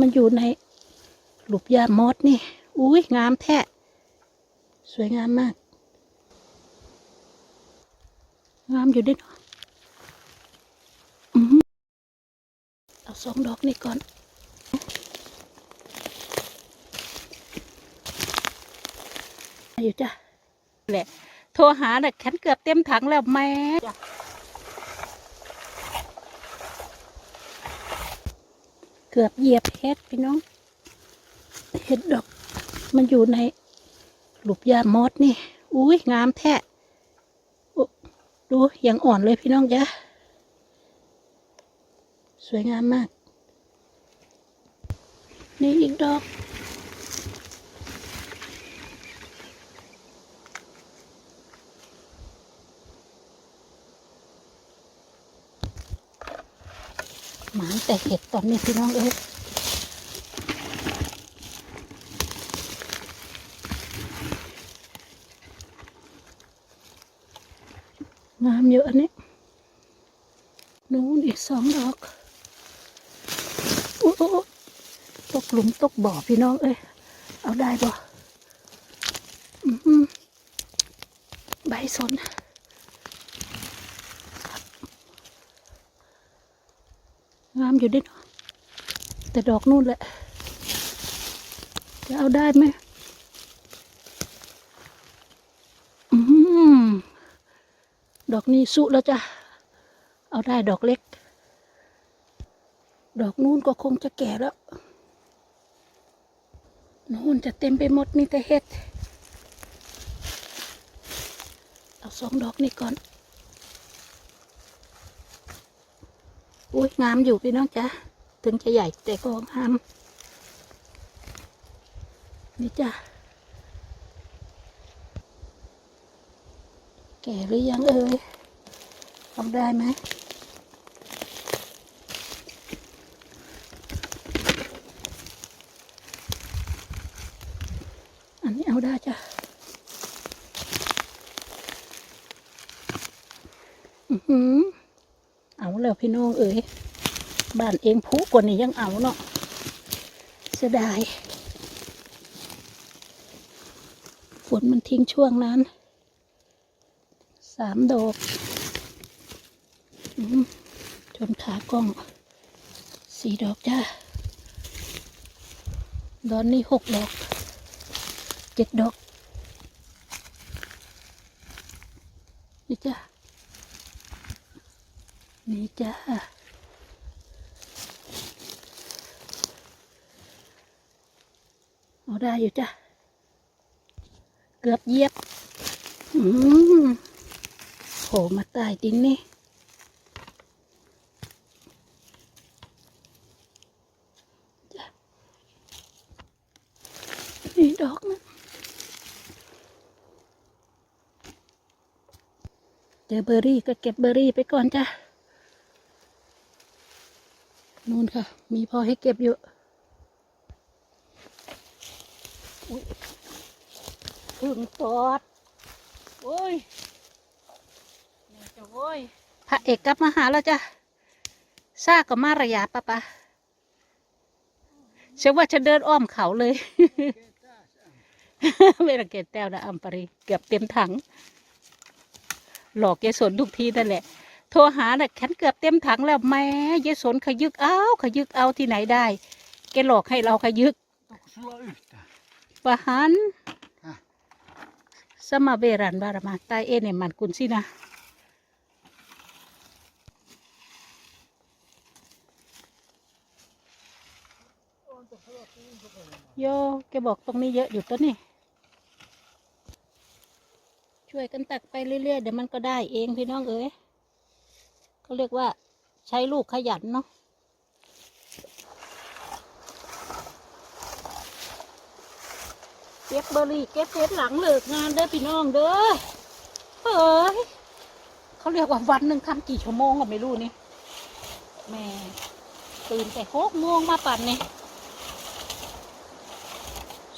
มันอยู่ในหลุบยามอดนี่ อุ้ยงามแท้ สวยงามมาก งามอยู่ด้วยเนาะอือเอาสองดอกนี่ก่อนอยู่จ้ะแหละ โทรหาแต่ะฉันเกือบเต็มถังแล้วแม่จ้ะ เกือบเหยียบเฮ็ดพี่น้องเห็ดดอก มันอยู่ในหลุบยามอดนี่ อุ้ยงามแท้ดูยังอ่อนเลยพี่น้องจ้ะสวยงามมาก นี่อีกดอก หมาน แต่เห็ดตอนนี้พี่น้องเอ้ยงามเยอะนนี้นู้นอีกสองดอกโอ้โอ้โอ้ตกหลุมตกบ่อพี่น้องเอ้ย เอาได้บ่อือหือใบสนามอยู่ดิเนาะแต่ดอกนู่นแหละ จะเอาได้ไหมอืมดอกนี้สุแล้วจ้ะ เอาได้ดอกเล็ก ดอกนู่นก็คงจะแก่แล้วนู่นจะเต็มไปหมดมีแต่เห็ด เอาสองดอกนี้ก่อน อุ้ยงามอยู่พี่น้องจ้ะถึงจะใหญ่แต่ก็งามนี่จ้ะแก่หรือยังเอ่ยทำได้ไหมอันนี้เอาได้จ้ะอือหือ แล้วพี่น้องเอ๋ยบ้านเองผู้กว่านี้ยังเอาเนาะเสียดายฝนมันทิ้งช่วงนั้นสามดอกจนขากล้องสี่ดอกจ้าดอนนี้หกดอกเจ็ดดอกนี่จ้า นี่จ้าเอาได้อยู่จ้ะ เกือบเยียบ อืมโผล่มาใต้ดินนี่จ้ะนี่ดอกนะเจอเบอร์รี่ก็เก็บเบอร์รี่ไปก่อนจ้ะ นู่นค่ะ มีพอให้เก็บอยู่อุ๊ยถึงตอด โอ้ยนี่จะโว้ยพระเอกกลับมาหาแล้วจ้ะซาก็มาระยะปะปะเชื่อว่าจะเดินอ้อมเขาเลยเวลาเกตแต้วนะอัมปรีเกือบเต็มถัง หลอกยายสนทุกทีนั่นแหละ โทรหาน่ะฉันเกือบเต็มถังแล้วแม่ยายสนขยึกเอาขยึกเอาที่ไหนได้ แกหลอกให้เราขยึก Slå ut det. ปะหันอะสมาเบรันบารามาใต้เอเนมันกุนสินะโยแกบอกตรงนี้เยอะอยู่ต้นนี่ช่วยกันตักไปเรื่อยๆ เดี๋ยวมันก็ได้เองพี่น้องเอ๋ย เขาเรียกว่าใช้ลูกขยันเนาะเก็บเบอร์รี่เก็บเพชรหลังเลิกงานเด้อพี่น้องเด้อเฮ้ยเขาเรียกว่าวันหนึ่งทำกี่ชั่วโมงก็ไม่รู้นี่แม่ตื่นแต่หกโมงมาปั่นนี่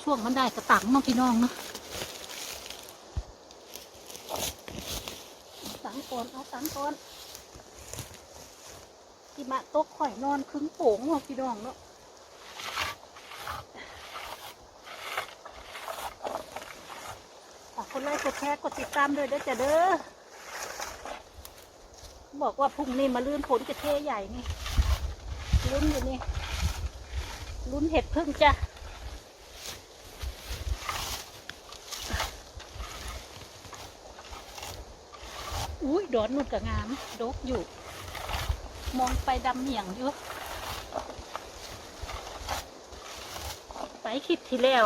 ช่วงมันได้กระตังเน้องพี่น้องเนาะเอาตังก่อนเอาตังก่อน กิมะตกข่อยนอนคึ้งโป่งหอกี่ดองเนาะคนไลค์กดแชร์กดติดตามด้วยเด้อจ้ะเด้อ บอกว่าพุ่งนี่มาลื่นผลจะเทใหญ่นี่ลุ้นอยู่นี่ลุ้นเห็ดพึ่งจ้ะอุ้ยดอนนุ่นกับงามดกอยู่ มองไปดำเหนียงอยู่ ไปคลิปที่แล้ว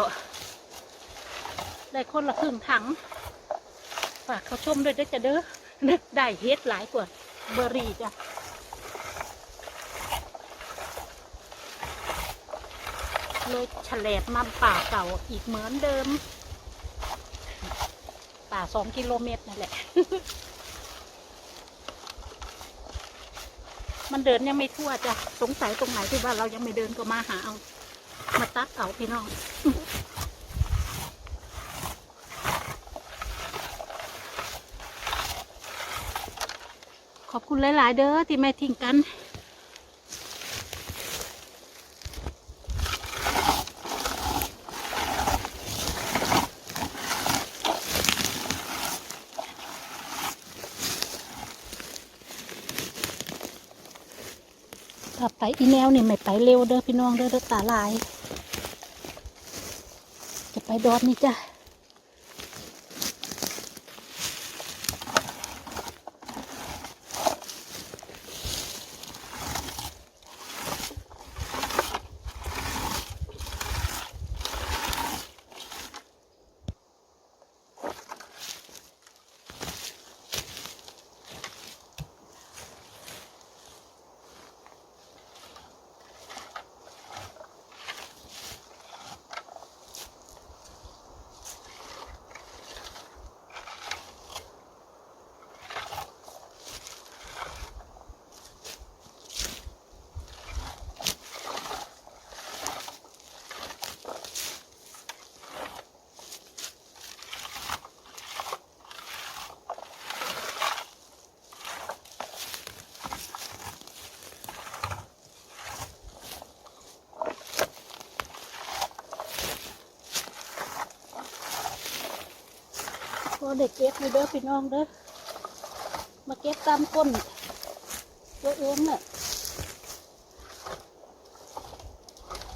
ได้คนละครึ่งถัง ฝากเขาชมด้วยเด้จะเด้อนึกได้เฮ็ดหลายกว่าเบอร์รี่จ้ะเลยเฉลบมาป่าเก่าอีกเหมือนเดิม ป่าสองกิโลเมตรนั่นแหละ มันเดินยังไม่ทั่วจ้ะสงสัยตรงไหนที่ว่าเรายังไม่เดินก็มาหาเอา มาตัดเอาพี่น้องขอบคุณหลาย ๆ เด้อที่ไม่ทิ้งกัน ไปอีแนวนี่ไม่ไปเร็วเด้อพี่น้องเด้อเด้อตาลาย จะไปดอดนี่จ้ะ พอเด็กเก็บอยู่เด้อพี่น้องเด้อมาเก็บตามก้นตัวเองน่ะ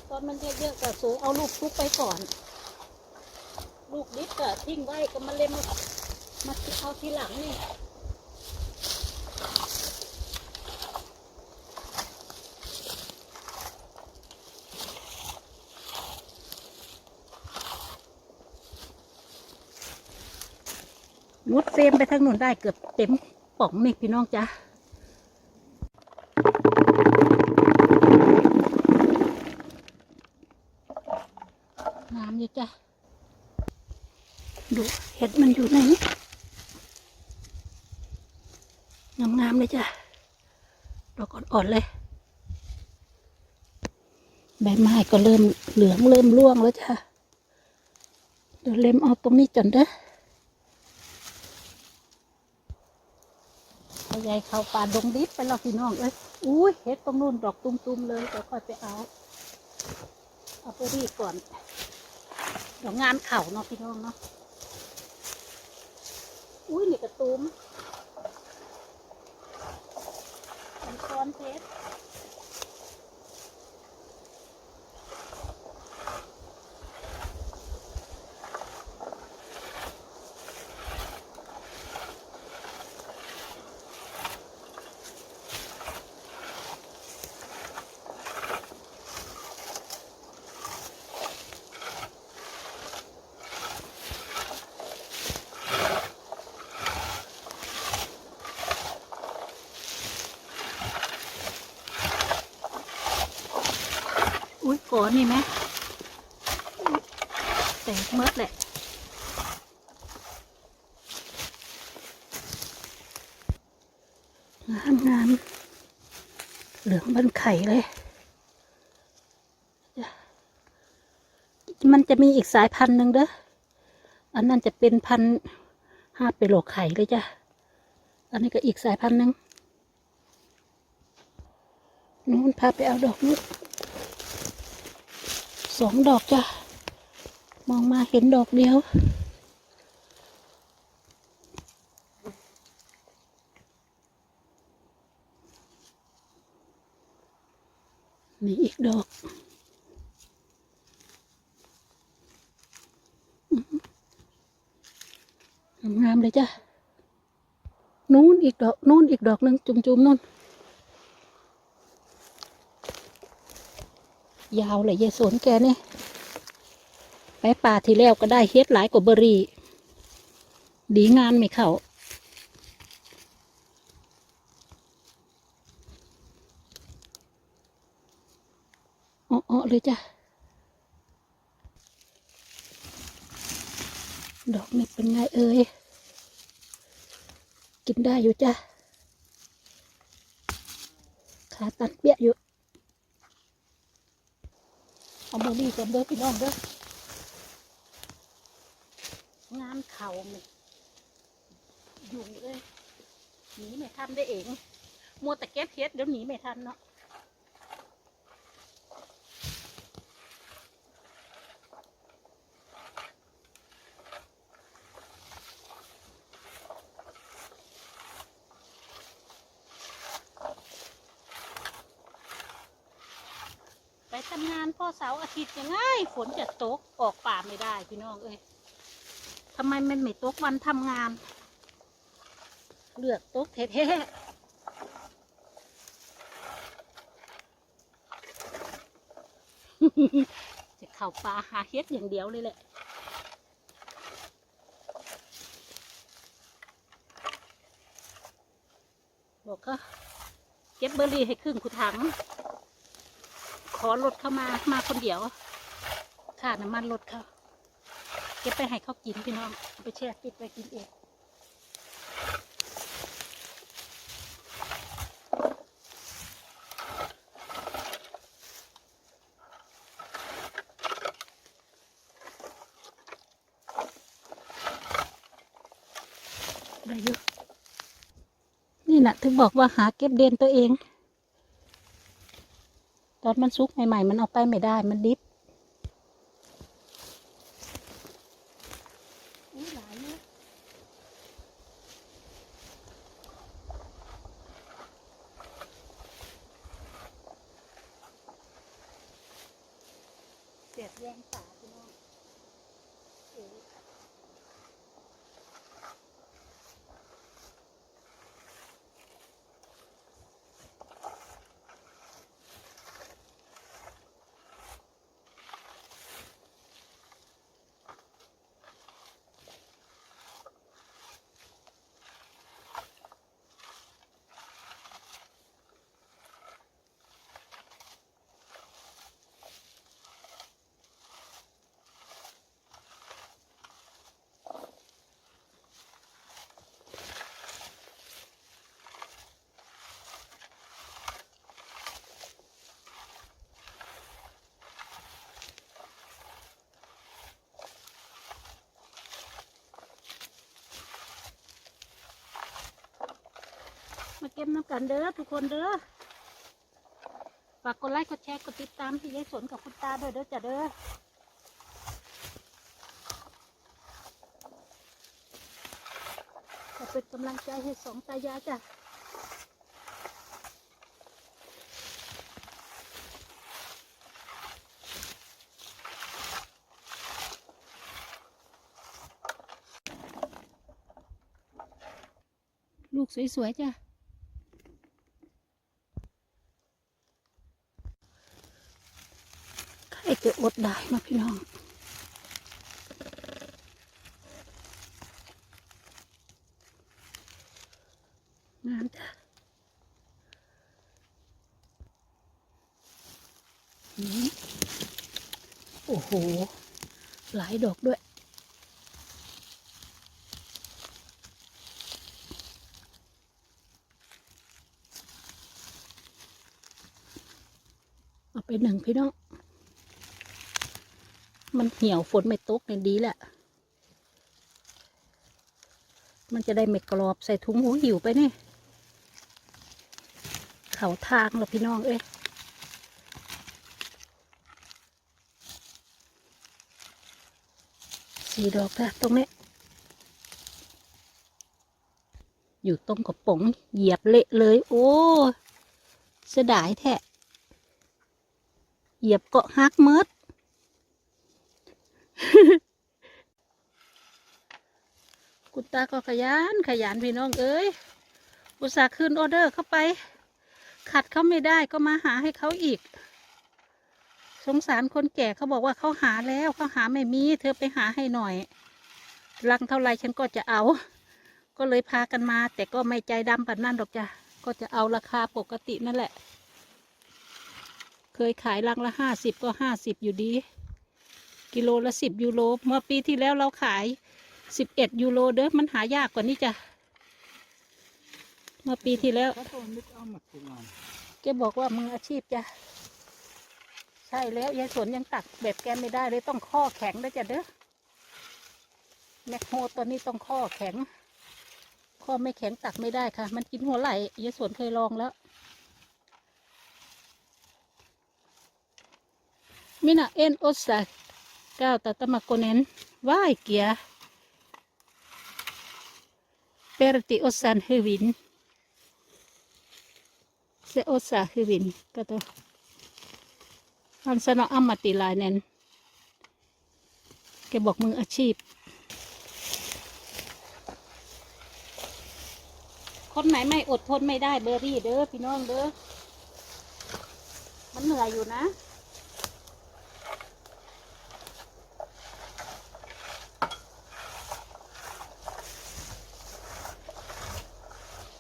ตอนมันเยอะๆก็สูเอาลูกทุกไปก่อน ลูกดิบก็ทิ้งไว้ก็มาเล่มมามาเอาทีหลังนี่ มุดเฟมไปทางนู้นได้เกือบเต็มป่องนี่พี่น้องจ้ะงามอยู่จ้ะดูเห็ดมันอยู่ไหนงามๆเลยจ้ะดอกอ่อนๆเลยใบไม้ก็เริ่มเหลืองเริ่มร่วงแล้วจ้ะเดี๋ยวเล็มเอาตรงนี้จนเด้อ ยายเข้าป่าดงดิบไปแล้วพี่น้องเอ้ยอุ้ยเห็ดตรงนู้นดอกตุ้มๆเลยเดี๋ยวค่อยไปเอา เอาไปรีก่อนเดี๋ยวงานเข่าเนาะพี่น้องเนาะอุ้ยนี่กระตุ้มเป็นคอนเพชร ก่อนนี่ไหมแตกเมดแหละงามงามเหลืองบันไข่เลย มันจะมีอีกสายพันธุ์หนึ่งเด้อ อันนั้นจะเป็นพันธุ์ห้าเปโลไข่เลยจ้ะ อันนี้ก็อีกสายพันธุ์หนึ่งนู้นพาไปเอาดอกนู้น สองดอกจ้ะ มองมาเห็นดอกเดียวนี่อีกดอกงามเลยจ้ะ นู้นอีกดอก นู้นอีกดอกนึง จุ่มๆนู่น ยาวเลยยายสวนแกเนี่ยไปป่าที่แล้วก็ได้เฮ็ดหลายกว่าเบอรี่ ดีงานไม่เข้าอ้อเลยจ้ะ ดอกนี่เป็นไงเอ่ย กินได้อยู่จ้ะ ขาตันเปี้ยอยู่ เอาเบอร์รี่ก่อนเด้อพี่น้องเด้องานเข่าไม่ยุ่งเลยหนีไม่ทันได้เอง มัวแต่เก็บเฮ็ดเดี๋ยวหนีไม่ทันเนาะ ทำงานพ่อเสาร์อาทิตย์ยังไงฝนจะตกออกป่าไม่ได้พี่น้องเอ้ยทำไมมันไม่ตกวันทำงาน เลือกตกแท้ๆจะเข้าป่าหาเฮ็ดอย่างเดียวเลยแหละบอกก็เก็บเบอร์รี่ให้ครึ่งขุถัง อรถเข้ามามาคนเดียวค่าน้ำมันรถเขาเก็บไปให้เขากินพี่น้องไปแช่ปิดไปกินเองได้อยู่นี่แหละถึงบอกว่าหาเก็บเดนตัวเอง มันซุกใหม่ๆ มันเอาไปไม่ได้ มันดิบอุ๊ยหลายเยอะเสียดแยงตาพี่น้องเอ๋ มาเก็บน้ำกันเด้อทุกคนเด้อฝากกดไลค์กดแชร์กดติดตามที่ยายสนกับคุณตาด้วยเด้อจ้ะเด้อขอเป็นกำลังใจให้สองตายายจ้ะลูกสวยๆจ้ะ ใคร จะอดได้มาพี่น้องงามจ้ะโอ้โห หลายดอกด้วยเอาไปหนึ่งพี่น้อง มันเหี่ยวฝนไม่ตกเนี่ยดีแหละ มันจะได้ไม่กรอบใส่ถุงหูหิวไปนี่ เขาทางแล้วพี่น้องเอ้ยสี่ดอกนะตรงนี้ อยู่ตรงกระป๋องเหยียบเละเลย โอ้เสียดายแท้เหยียบเกาะฮักเมิด คุณตาก็ขยันขยันพี่น้องเอ้ยอุตส่าห์คืนออเดอร์เข้าไป ขัดเขาไม่ได้ก็มาหาให้เขาอีก สงสารคนแก่เขาบอกว่าเขาหาแล้วเขาหาไม่มี เธอไปหาให้หน่อยรังเท่าไรฉันก็จะเอา ก็เลยพากันมา แต่ก็ไม่ใจดำแบบนั้นหรอกจ้ะก็จะเอาราคาปกตินั่นแหละ เคยขายรังละห้าสิบก็ห้าสิบอยู่ดี กิโลละสิบยูโรเมื่อปีที่แล้วเราขายสิบเอ็ดยูโรเด้อมันหายากกว่านี้จ้ะเมื่อปีที่แล้วแกบอกว่ามืออาชีพจ้ะใช่แล้วยายสวนยังตักแบบแกไม่ได้เลยต้องข้อแข็งด้วยจ้ะเด้อแมคโฮตัวนี้ต้องข้อแข็ง ข้อไม่แข็งตักไม่ได้ค่ะ มันกินหัวไหล่ยายสวนเคยลองแล้วมินะเอ็นอสา ก้าวตาตะมาโกเนนว่ายเกียเปรติโอสันเฮวิน se osaa hyvin. Kato. Hän sanoi ammattilainen. แกบอกมืออาชีพ คนไหนไม่อดทนไม่ได้เบอร์รี่เด้อพี่น้องเด้อมันเหนื่อยอยู่นะ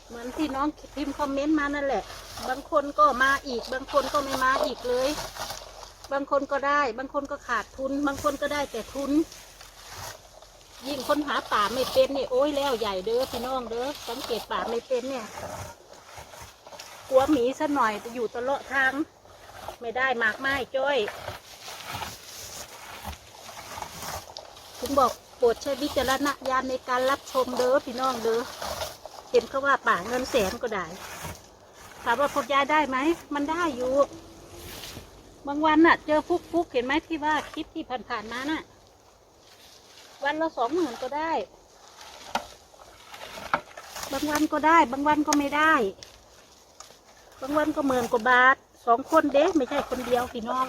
เหมือน ที่น้องพิมพ์คอมเมนต์มานั่นแหละ บางคนก็มาอีก บางคนก็ไม่มาอีกเลย บางคนก็ได้ บางคนก็ขาดทุน บางคนก็ได้แต่ทุน ยิ่งคนหาป่าไม่เป็นเนี่ยโอ้ยแล้วใหญ่เด้อพี่น้องเด้อสังเกตป่าไม่เป็นเนี่ย กลัวหมีซะหน่อยจะอยู่ตลอดทาง ไม่ได้มากไม้จ้อยถึงบอกโปรดใช้วิจารณญาณในการรับชมเด้อพี่น้องเด้อ เห็นเขาว่าป่าเงินแสนก็ได้ถามว่าพดยายได้ไหมมันได้อยู่ บางวันน่ะ เจอฟุกฟุกเห็นไหมที่ว่าคลิปที่ผ่านๆมาน่ะ วันละสองหมื่นก็ได้ บางวันก็ได้ บางวันก็ไม่ได้ บางวันก็หมื่นกว่าบาทสองคนเด้ไม่ใช่คนเดียวพี่น้อง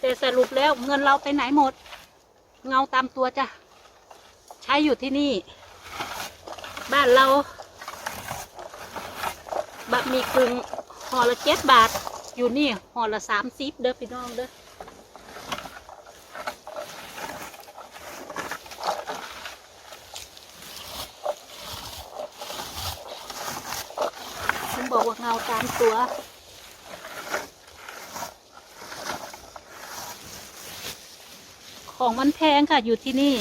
แต่สรุปแล้วเงินเราไปไหนหมด เงาตามตัวจ้ะ ใช้อยู่ที่นี่ บ้านเราบะหมี่กึ่งห่อละเจ็ดบาท อยู่นี่ห่อละสามสิบเด้อพี่น้องเด้อผมบอกว่าเงาตามตัวของมันแพงค่ะอยู่ที่นี่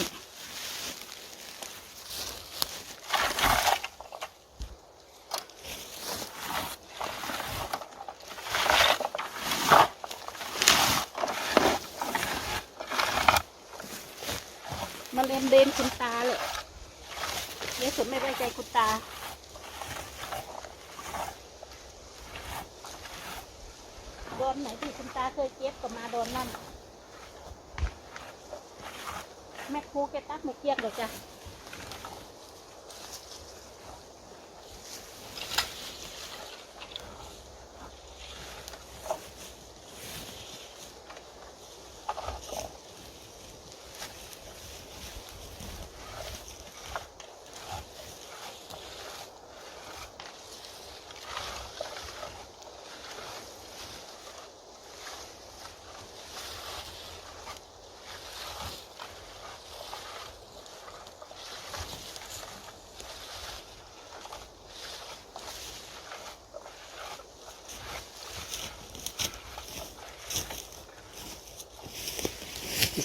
มาเล่นเดนคุณตาเลยเดี๋ยวผมไม่ไว้ใจคุณตาโดนไหนที่คุณตาเคยเจ็บก็มาโดนนั่น แม่ ครูแกตักไม่เกียกเลยจ้ะ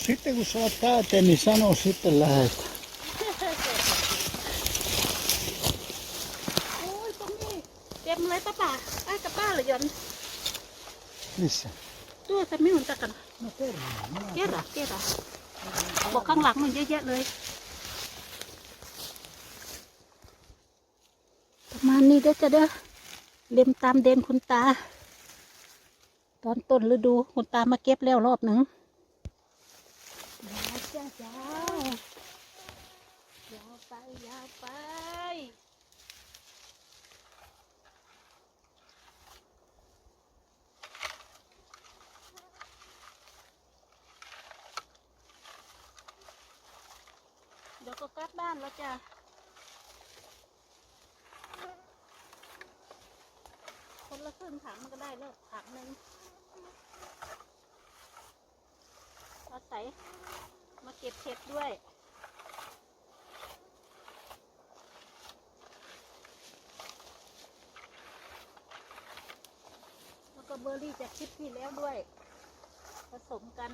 Sitten kun saat täyteen, niin sano sitten lähet. โอ้ยตรงนี้เต็มเลยป้าป่าไอ้กับป้าเลยยอน Missä? ตัวจะไม่เหมือนกัน No terve. Minä เกียดอะเกียดอะบอกข้างหลังมันเยอะแยะเลย ประมาณนี้เด้อจ้ะเด้อเล็มตามเดนคุณตา ตอนต้นฤดูคุณตามาเก็บแล้วรอบหนึ่งยาว จะยายาไปยาไปเดี๋ยวก็กลับบ้านแล้วจ้ะคนละครึ่งถังมันก็ได้แล้วถังหนึ่งเอาใส่ มาเก็บเห็ดด้วย แล้วก็เบอร์รี่จากคลิปที่แล้วด้วย ผสมกัน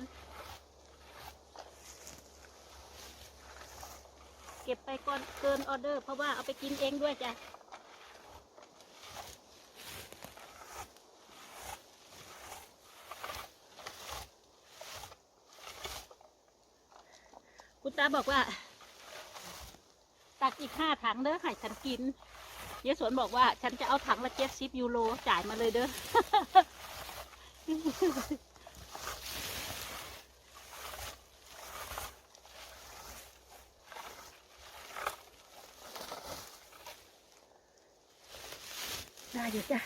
เก็บไปก่อนเกินออเดอร์ เพราะว่าเอาไปกินเองด้วยจ้ะ ตาบอกว่า ตักอีกห้าถังเด้อให้ฉันกินเยสวนบอกว่า ฉันจะเอาถังละเจ็ดสิบยูโรจ่ายมาเลยเด้อได้อยู่จ้ะ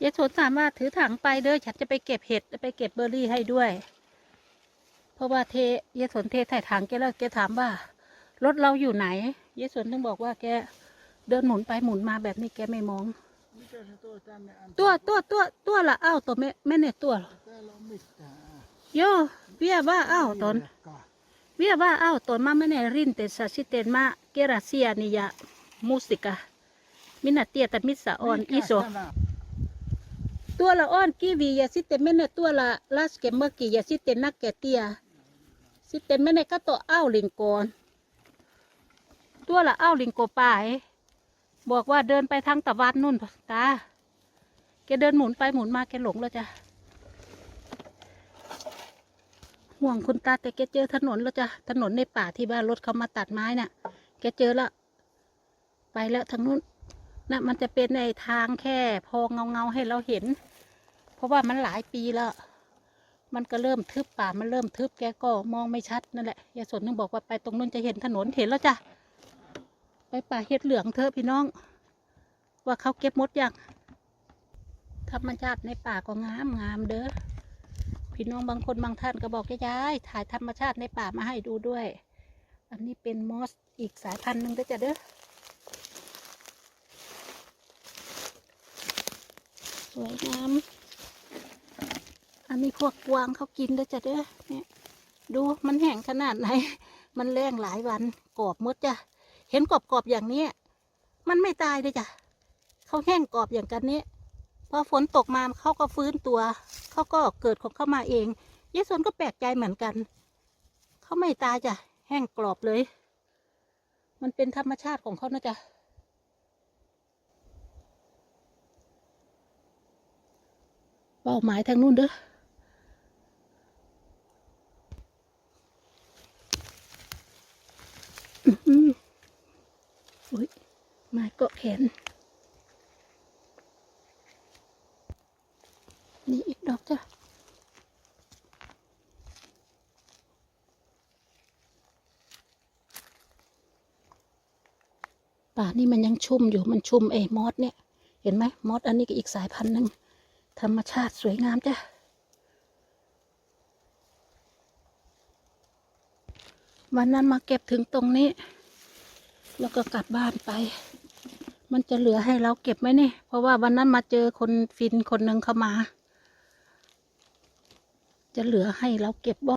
เยสวนถามว่าถือถังไปเด้อฉันจะไปเก็บเห็ดไปเก็บเบอร์รี่ให้ด้วย เพราะว่าเทเยสวนเทใส่ถังแกแล้วแกถามว่ารถเราอยู่ไหน เยสวนต้องบอกว่าแกเดินหมุนไปหมุนมาแบบนี้แกไม่มอง Mitä se tuo tänne antaa? ตัวตัวตัวตัวละอ้าวตัวแม่แม่เนี่ยตัว Täällä on mitään. โยเวียว่าอ้าวตน Viidelläkaan. เวียว่าอ้าวตนมาไม่แน่รินเตสาชิเตนมาเกราเซียนิยามูสิกามินาเตียแต่มิสาออนอี Mikäs โซ tämä? ตัวละอ้อนกีวียาสิเตแม่เนี่ยตัวละลาสเกมเมอร์กียาสิเตนักแกเตีย สิเตแม่เน่ก็ตัวอ้าวลิงโกนตัวละอ้าวลิงโกปาบอกว่าเดินไปทางตะวันนู่นตา แกเดินหมุนไปหมุนมาแกหลงแล้วจ้ะ ห่วงคุณตาแต่แกเจอถนนแล้วจ้ะ ถนนในป่าที่บ้านรถเขามาตัดไม้น่ะ แกเจอแล้วไปแล้วทางนู้นนะมันจะเป็นในทางแค่พอเงาเงาให้เราเห็น เพราะว่ามันหลายปีแล้ว มันก็เริ่มทึบป่ามันเริ่มทึบแกก็มองไม่ชัดนั่นแหละยายสนนึงบอกว่าไปตรงนู้นจะเห็นถนนเห็นแล้วจ้ะไปป่าเห็ดเหลืองเถอพี่น้อง ว่าเขาเก็บมดยังธรรมชาติในป่าก็งามงามเด้อพี่น้องบางคนบางท่านก็บอกยายถ่ายธรรมชาติในป่ามาให้ดูด้วย อันนี้เป็นมอสอีกสายพันธุ์หนึ่งเด้อจ้ะเด้อสวยงาม อันนี้พวกกวางเขากินด้วจ้ะเด้อเนี่ยดูมันแห้งขนาดไหน มันแรงหลายวันกรอบมดจ้ะ เห็นกรอบๆอย่างนี้ มันไม่ตายเลยจ้ะเขาแห้งกรอบอย่างกันนี้พอฝนตกมาเขาก็ฟื้นตัว เขาก็เกิดของเขามาเองเยสวนก็แปลกใจเหมือนกัน เขาไม่ตายจ้ะ แห้งกรอบเลย มันเป็นธรรมชาติของเขานะจ๊ะเป้าหมายทางนู้นเด้อ อืมอุ้ยไม้เกาะแขน นี่อีกดอกจ้ะป่านี่มันยังชุ่มอยู่มันชุ่มเอ้มอสเนี่ย เห็นไหมมอสอันนี้ก็อีกสายพันธุ์หนึ่งธรรมชาติสวยงามจ้ะ วันนั้นมาเก็บถึงตรงนี้ แล้วก็กลับบ้านไป มันจะเหลือให้เราเก็บไหมนี่ เพราะว่าวันนั้นมาเจอคนฟินคนหนึ่งเข้ามา จะเหลือให้เราเก็บบ่